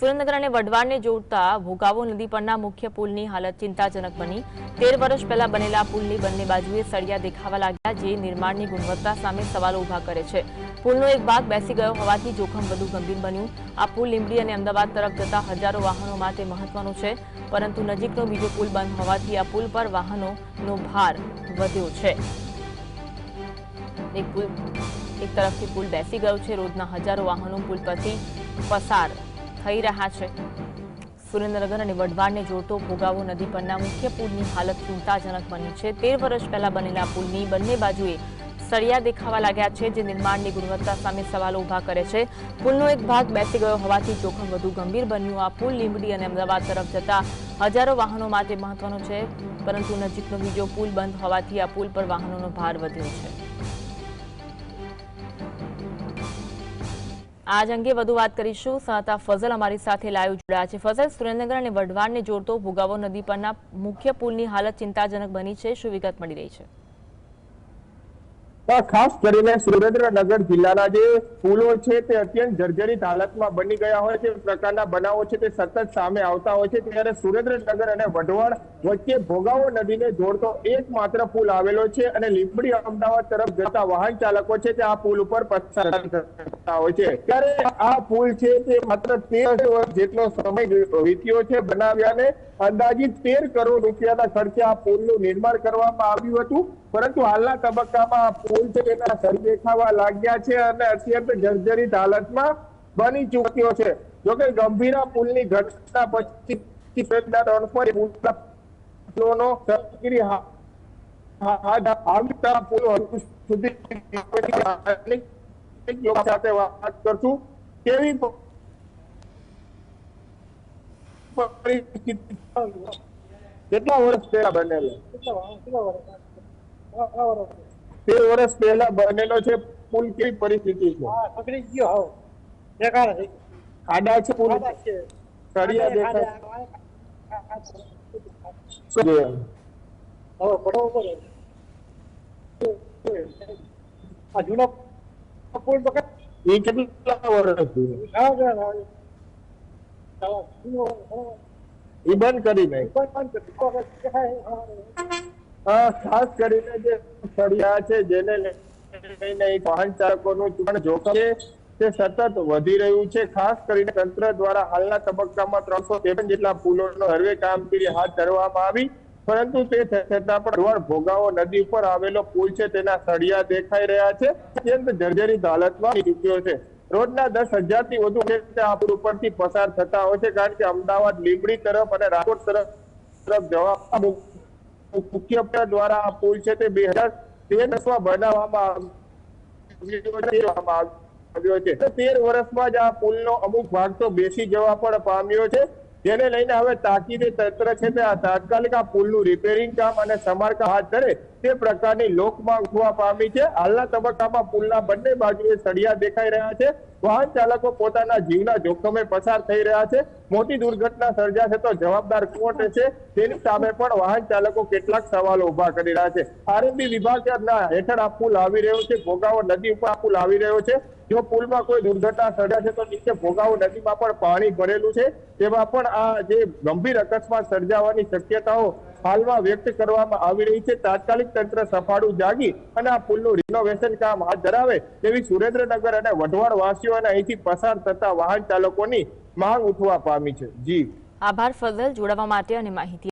સુરેન્દ્રનગર અને વઢવાણને જોડતા ભોગાવો નદી પરના મુખ્ય પુલની હાલત ચિંતાજનક બની. તેર વર્ષ પહેલા બનેલા પુલની બંને બાજુએ સળિયા દેખાવા લાગ્યા જે નિર્માણની ગુણવત્તા સામે સવાલો ઊભા કરે છે. પુલનો એક ભાગ બેસી ગયો હોવાથી જોખમ વધુ ગંભીર બન્યું. આ પુલ લીંબડી અને અમદાવાદ તરફ જતા હજારો વાહનો માટે મહત્વનો છે, પરંતુ નજીકનો બીજો પુલ બંધ હોવાથી આ પુલ પર વાહનોનો ભાર વધ્યો છે. એક પુલ, એક તરફથી પુલ બેસી ગયો છે. રોજના હજારો વાહનો પુલ પરથી પસાર થઈ રહ્યા છે. સુરેન્દ્રનગર અને વઢવાણને જોડતો ભોગાવો નદી પરના મુખ્ય પુલની હાલત ચિંતાજનક બની છે. તેર વર્ષ પહેલા બનેલા પુલની બંને બાજુએ સળિયા દેખાવા લાગ્યા છે, જે નિર્માણની ગુણવત્તા સામે સવાલો ઊભા કરે છે. પુલનો એક ભાગ બેસી ગયો હોવાથી જોખમ વધુ ગંભીર બન્યું. આ પુલ લીંબડી અને અમદાવાદ તરફ જતા હજારો વાહનો માટે મહત્વનો છે, પરંતુ નજીકનો બીજો પુલ બંધ હોવાથી આ પુલ પર વાહનોનો ભાર વધ્યો છે. આજ અંગે વધુ વાત કરીશું. સહતા ફઝલ અમારી સાથે લાઈવ જોડાયા છે. ફઝલ, સુરેન્દ્રનગર અને વઢવાણને જોડતો ભોગાવો નદી પરના મુખ્ય પુલની હાલત ચિંતાજનક બની છે. શું વિગત મળી રહી છે? તો ખાસ કરીને સુરેન્દ્રનગર જિલ્લાના જે પુલો છે તે અત્યંત જર્જરિત હાલતમાં બની ગયા હોય છે પ્રકારના બનાવો છે તે સતત સામે આવતા હોય છે. ત્યારે સુરેન્દ્રનગર અને વઢવાણ વચ્ચે ભોગાવો નદીને જોડતો એકમાત્ર પુલ આવેલો છે અને લીંબડી અમદાવાદ તરફ જતા વાહન ચાલકો છે તે આ પુલ ઉપર પસાર થતા હોય છે. ત્યારે આ પુલ છે તે માત્ર તેર વર્ષ જેટલો સમય વીત્યો છે બનાવ્યાને અંદાજિત તેર કરોડ રૂપિયાના ખર્ચે આ પુલનું નિર્માણ કરવામાં આવ્યું હતું. પરંતુ હાલના તબક્કામાં પુલ છે તેના સરી દેખાવા લાગ્યા છે અને અત્યંત જર્જરિત હાલતમાં બની ચૂક્યો છે. જોકે ગંભીરા પુલની ઘટના પછી પુલના હા- આવતા પુલો હજુ સુધી લોકો સાથે વાત કરશું. કેવી કેટલા વર્ષ પહેલા બનેલો? તેર વર્ષ પહેલા બનેલો છે પુલ કેવી પરિસ્થિતિ છે. પકડી ગયો હોવ. બેકાર છે. ખાડા છે પુલ. છે. સળિયા દેખાય. શું છે? હવે પડો પડે. આ જૂનો પુલ પકડ. એ કેટલા વર્ષ છે. ચાલો, જૂનો, ઘણો. એ બંધ કરી નાખ કોઈ પણ ખાસ કરીને જે ફળિયા છે, જેને લઈને વાહન ચાલકોનું જોખમ છે, તે સતત વધી રહ્યું છે. ખાસ કરીને તંત્ર દ્વારા હાલના તબક્કામાં ત્રણસો ત્રેપન જેટલા પુલોનો સર્વે કામગીરી હાથ ધરવામાં આવી, પરંતુ તે છતાં પણ રોડ ભોગાવો નદી ઉપર આવેલો પુલ છે, તેના સળિયા દેખાઈ રહ્યા છે. અત્યંત જર્જરિત હાલતમાં ચૂક્યો છે. રોજના દસ હજારથી વધુ આ પુલ ઉપરથી પસાર થતા હોય છે, કારણ કે અમદાવાદ લીંબડી તરફ અને રાજકોટ તરફ તરફ જવા મુખ્ય દ્વારા આ પુલ છે તે બે હજાર તેરમાં બનાવવામાં આવ્યો છે. તેર વર્ષમાં જ આ પુલનો અમુક ભાગ તો બેસી જવા પણ પામ્યો છે. જેને લઈને હવે તાકીદે તંત્ર છે તે તાત્કાલિક આ પુલનું રિપેરિંગ કામ અને સમારકામ હાથ ધરે તે પ્રકારની લોકમાં ઉઠવા પામી છે. હાલના તબક્કામાં પુલના બંને બાજુએ સળિયા દેખાઈ રહ્યા છે. વાહન ચાલકો પોતાના જીવના જોખમે પસાર થઈ રહ્યા છે. મોટી દુર્ઘટના સર્જાશે તો જવાબદાર કોણ છે તેની સામે પણ વાહન ચાલકો કેટલાક સવાલો ઊભા કરી રહ્યા છે. આરએનબી વિભાગના હેઠળ આ પુલ આવી રહ્યો છે. ભોગાવો નદી ઉપર આ પુલ આવી રહ્યો છે. જો પુલમાં કોઈ દુર્ઘટના સર્જાશે તો નીચે ભોગાવો નદીમાં પણ પાણી ભરેલું છે. તેમાં પણ આ જે ગંભીર અકસ્માત સર્જાવાની શક્યતાઓ હાલમાં વ્યક્ત કરવામાં આવી રહી છે. તાત્કાલિક તંત્ર સફાળું જાગી અને આ પુલનું રિનોવેશન કામ હાથ ધરાવે તેવી સુરેન્દ્રનગર અને વઢવાણ વાસીઓને અહીંથી પસાર થતા વાહન ચાલકોની માંગ ઉઠવા પામી છે. જી. આભાર ફજલ જોડાવા માટે અને માહિતી